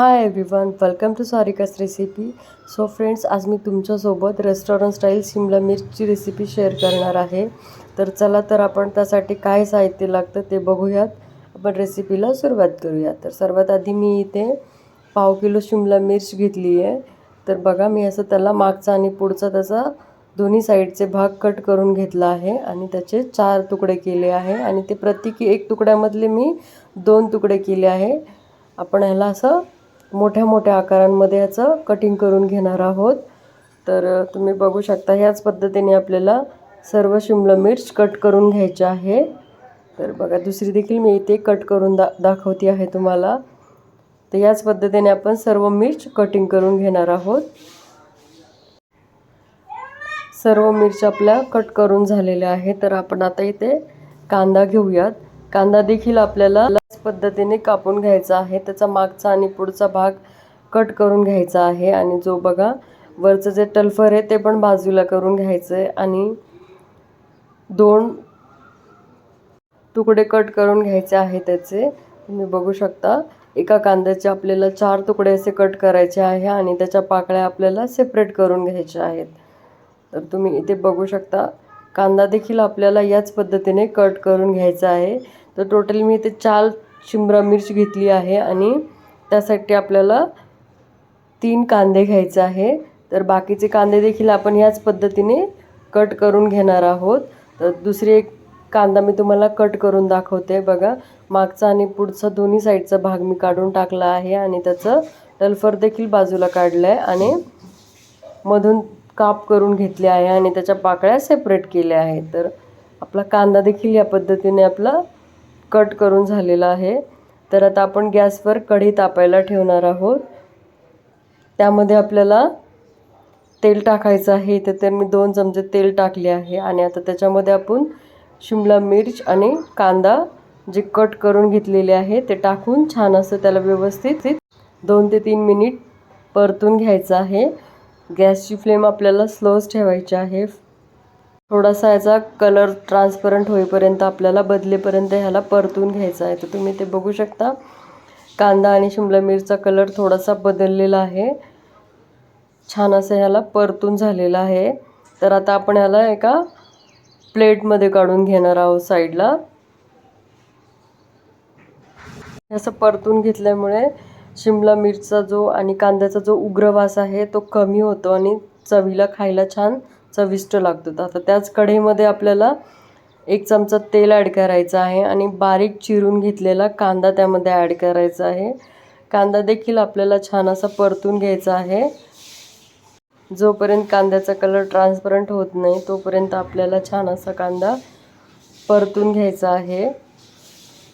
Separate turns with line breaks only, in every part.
Hi everyone welcome to Sarika's recipe so friends आज मी तुमच्यासोबत रेस्टॉरंट स्टाईल शिमला मिरची रेसिपी शेअर करणार आहे. तर चला तर आपण त्यासाठी काय साहित्य लागतं ते बघूयात. आपण रेसिपीला सुरुवात करूया. तर सर्वात आधी मी इथे पाव किलो शिमला मिर्च घेतली आहे. तर बघा मी असं त्याला मागचा आणि पुढचा त्याचा दोन्ही साईडचे भाग कट करून घेतला आहे आणि त्याचे चार तुकडे केले आहे आणि ते प्रत्येकी एक तुकड्यामधले मी दोन तुकडे केले आहे. आपण ह्याला असं मोठ्या मोठ्या आकारांमध्ये याचं कटिंग करून घेणार आहोत. तर तुम्ही बघू शकता ह्याच पद्धतीने आपल्याला सर्व शिमला मिर्च कट करून घ्यायचे आहे. तर बघा दुसरी देखील मी इथे कट करून दा दाखवते आहे तुम्हाला. तर याच पद्धतीने आपण सर्व मिर्च कटिंग करून घेणार आहोत. सर्व मिरच्या आपल्या कट करून झालेल्या आहे तर आपण आता इथे कांदा घेऊयात. कांदा देखील आपल्याला पद्धतीने कापून घ्यायचा आहे. त्याचा मागचा आणि पुढचा भाग कट करून घ्यायचा आहे. आणि जो बघा वरचं जे टल्फर आहे ते पण बाजूला करून घ्यायचं आहे आणि दोन तुकडे कट करून घ्यायचे आहे त्याचे. तुम्ही बघू शकता एका कांद्याचे आपल्याला चार तुकडे असे कट करायचे आहे आणि त्याच्या पाकळ्या आपल्याला सेपरेट करून घ्यायच्या आहेत. तर तुम्ही इथे बघू शकता कांदा देखील आपल्याला याच पद्धतीने कट करून घ्यायचा आहे. तर टोटल मी इथे चार शिमला मिर्च घेतली आहे आणि त्यासाठी आपल्याला तीन कांदे घ्यायचे आहे. तर बाकीचे कांदे देखील आपण याच पद्धतीने कट करून घेणार आहोत. तर दुसरी एक कांदा मी तुम्हाला कट करून दाखवते. बघा मागचा आणि पुढचा दोन्ही साईडचा भाग मी काढून टाकला आहे आणि त्याचं टल्फर देखील बाजूला काढलं आहे आणि मधून काप करून घेतले आहे आणि त्याच्या पाकळ्या सेपरेट केल्या आहेत. तर आपला कांदा देखील या पद्धतीने आपला कट करून झालेला आहे. तर आता आपण गॅसवर कढी तापायला ठेवणार आहोत. त्यामध्ये आपल्याला तेल टाकायचं आहे. इथे तर मी दोन चमचे तेल टाकले आहे आणि आता त्याच्यामध्ये आपण शिमला मिर्च आणि कांदा जे कट करून घेतलेले आहे ते टाकून छान असं त्याला व्यवस्थित दोन ते तीन मिनिट परतून घ्यायचं आहे. गॅसची फ्लेम आपल्याला स्लोच ठेवायची आहे. थोडासा याचा कलर ट्रान्सपरंट होईपर्यंत आपल्याला बदलेपर्यंत ह्याला परतून घ्यायचा आहे. तर तुम्ही ते बघू शकता. कांदा आणि शिमला मिरचा कलर थोडासा बदललेला आहे. छान असं ह्याला परतून झालेलं आहे. तर आता आपण ह्याला एका प्लेटमध्ये काढून घेणार आहोत साईडला. असं परतून घेतल्यामुळे शिमला मिरचा जो आणि कांद्याचा जो उग्रवास आहे तो कमी होतो आणि चवीला खायला छान चविष्ट लागतो. तर आता त्याच कढईमध्ये आपल्याला एक चमचा तेल ॲड करायचं आहे आणि बारीक चिरून घेतलेला कांदा त्यामध्ये ॲड करायचा आहे. कांदा देखील आपल्याला छान असा परतून घ्यायचा आहे. जोपर्यंत कांद्याचा कलर ट्रान्सपरंट होत नाही तोपर्यंत आपल्याला छान असा कांदा परतून घ्यायचा आहे.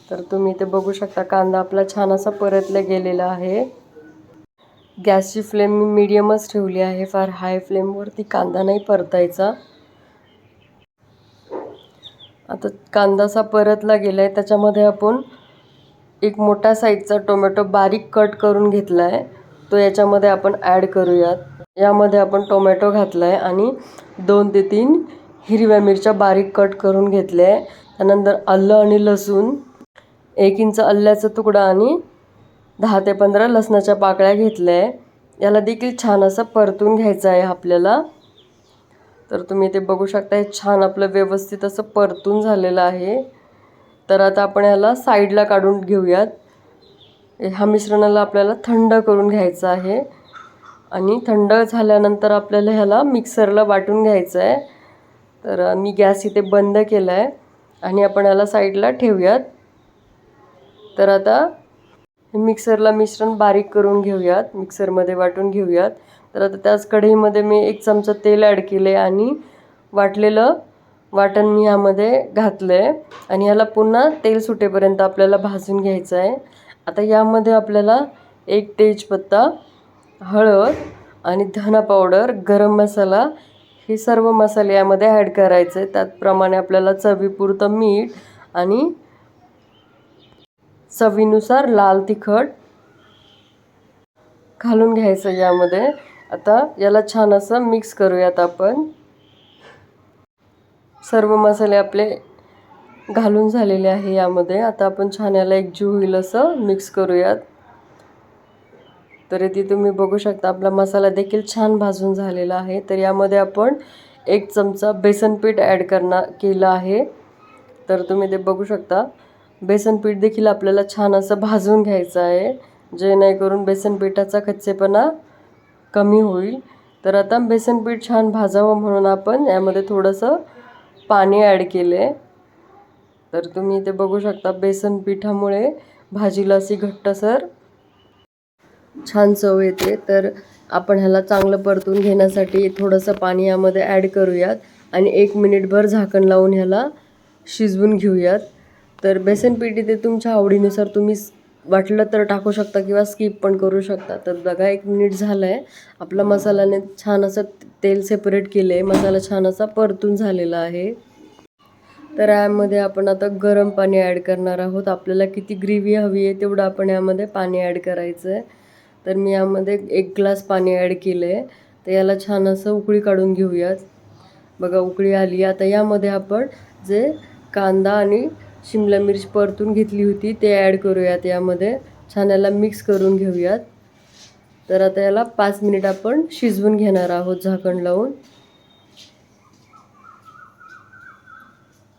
तर तुम्ही ते बघू शकता कांदा आपला छान असा परतला गेलेला आहे. गॅसची फ्लेम मी मिडियमच ठेवली आहे. फार हाय फ्लेमवरती कांदा नाही परतायचा. आता कांदा असा परतला गेला आहे त्याच्यामध्ये आपण एक मोठा साईजचा टोमॅटो बारीक कट करून घेतला आहे तो याच्यामध्ये आपण ॲड करूयात. यामध्ये आपण टोमॅटो घातला आहे आणि दोन ते तीन हिरव्या मिरच्या बारीक कट करून घेतल्या आहे. त्यानंतर आलं आणि लसूण. एक इंच अल्ल्याचा तुकडा आणि दहा ते पंधरा लसणाच्या पाकळ्या घेतल्या आहे. याला देखील छान असं परतून घ्यायचं आहे आपल्याला. तर तुम्ही ते बघू शकता हे छान आपलं व्यवस्थित असं परतून झालेलं आहे. तर आता आपण ह्याला साईडला काढून घेऊयात. ह्या मिश्रणाला आपल्याला थंड करून घ्यायचं आहे. आणि थंड झाल्यानंतर आपल्याला ह्याला मिक्सरला वाटून घ्यायचं आहे. तर मी गॅस इथे बंद केला आहे आणि आपण ह्याला साईडला ठेवूयात. तर आता मिक्सरला मिश्रण बारीक करून घेऊयात मिक्सरमध्ये वाटून घेऊयात. तर आता त्याच कढईमध्ये मी एक चमचा तेल ॲड केले आणि वाटलेलं वाटण मी ह्यामध्ये घातलं आहे आणि ह्याला पुन्हा तेल सुटेपर्यंत आपल्याला भाजून घ्यायचं आहे आता यामध्ये आपल्याला एक तेजपत्ता हळद आणि धना पावडर गरम मसाला हे सर्व मसाले यामध्ये ॲड करायचे त्याचप्रमाणे आपल्याला चवीपुरतं मीठ आणि चवीनुसार लाल तिखट घालून घ्यायचं यामध्ये. आता याला छान असं मिक्स करूयात आपण. सर्व मसाले आपले घालून झालेले आहे यामध्ये. आता आपण छान याला एकजीव होईल असं मिक्स करूयात. तर इथे तुम्ही बघू शकता आपला मसाला देखील छान भाजून झालेला आहे. तर यामध्ये आपण एक चमचा बेसन पीठ ॲड करणार केलं आहे. तर तुम्ही ते बघू शकता. बेसन पीठ देखील आपल्याला छान असं भाजून घ्यायचं आहे. जेणेकरून बेसन पिठाचा कच्चेपणा कमी होईल. तर आता बेसन पीठ छान भाजावं म्हणून आपण यामध्ये थोडंसं पाणी ॲड केलं. आहे तर तुम्ही ते बघू शकता बेसन पिठामुळे भाजीला अशी घट्टसर छान चव येते. तर आपण ह्याला चांगलं परतून घेण्यासाठी थोडंसं पाणी यामध्ये ॲड करूयात आणि एक मिनिटभर झाकण लावून ह्याला शिजवून घेऊयात. तर बेसन पीठ इथे तुमच्या आवडीनुसार तुम्ही वाटलं तर टाकू शकता किंवा स्किप पण करू शकता. तर बघा एक मिनिट झालं आहे आपला मसाल्याने छान असं तेल सेपरेट केलं आहे मसाला छान असा परतून झालेला आहे. तर यामध्ये आपण आता गरम पाणी ॲड करणार आहोत. आपल्याला किती ग्रेव्ही हवी आहे तेवढं आपण यामध्ये पाणी ॲड करायचं आहे तर मी यामध्ये एक ग्लास पाणी ॲड केलं आहे तर याला छान असं उकळी काढून घेऊयात. बघा उकळी आली. आता यामध्ये आपण जे कांदा आणि शिमला मिरच परतून घेतली होती ते ॲड करूयात यामध्ये. छान याला मिक्स करून घेऊयात. तर आता याला पाच मिनिट आपण शिजवून घेणार आहोत झाकण लावून.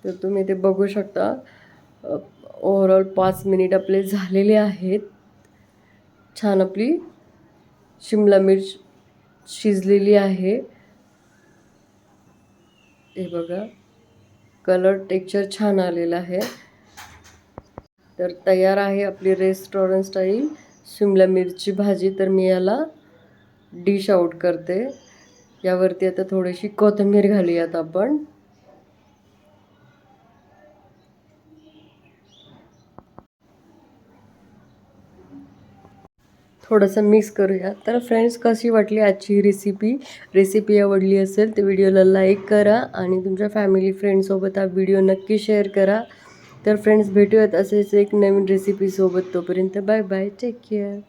तर तुम्ही ते बघू शकता. ओव्हरऑल पाच मिनिट आपले झालेले आहेत. छान आपली शिमला मिर्च शिजलेली आहे. हे बघा. कलर टेक्चर छान आलेलं आहे. तर तयार आहे आपली रेस्टॉरंट स्टाईल शिमला मिरची भाजी तर मी याला डिश आउट करते. यावरती आता थोडीशी कोथिंबीर घालूयात आपण. थोडंसं मिक्स करूया. तर फ्रेंड्स कशी वाटली आजची ही रेसिपी रेसिपी आवडली असेल तर व्हिडिओला लाईक करा आणि तुमच्या फॅमिली फ्रेंडसोबत हा व्हिडिओ नक्की शेअर करा. तर फ्रेंड्स भेटूयात असेच एक नवीन रेसिपीसोबत तोपर्यंत. Bye bye take care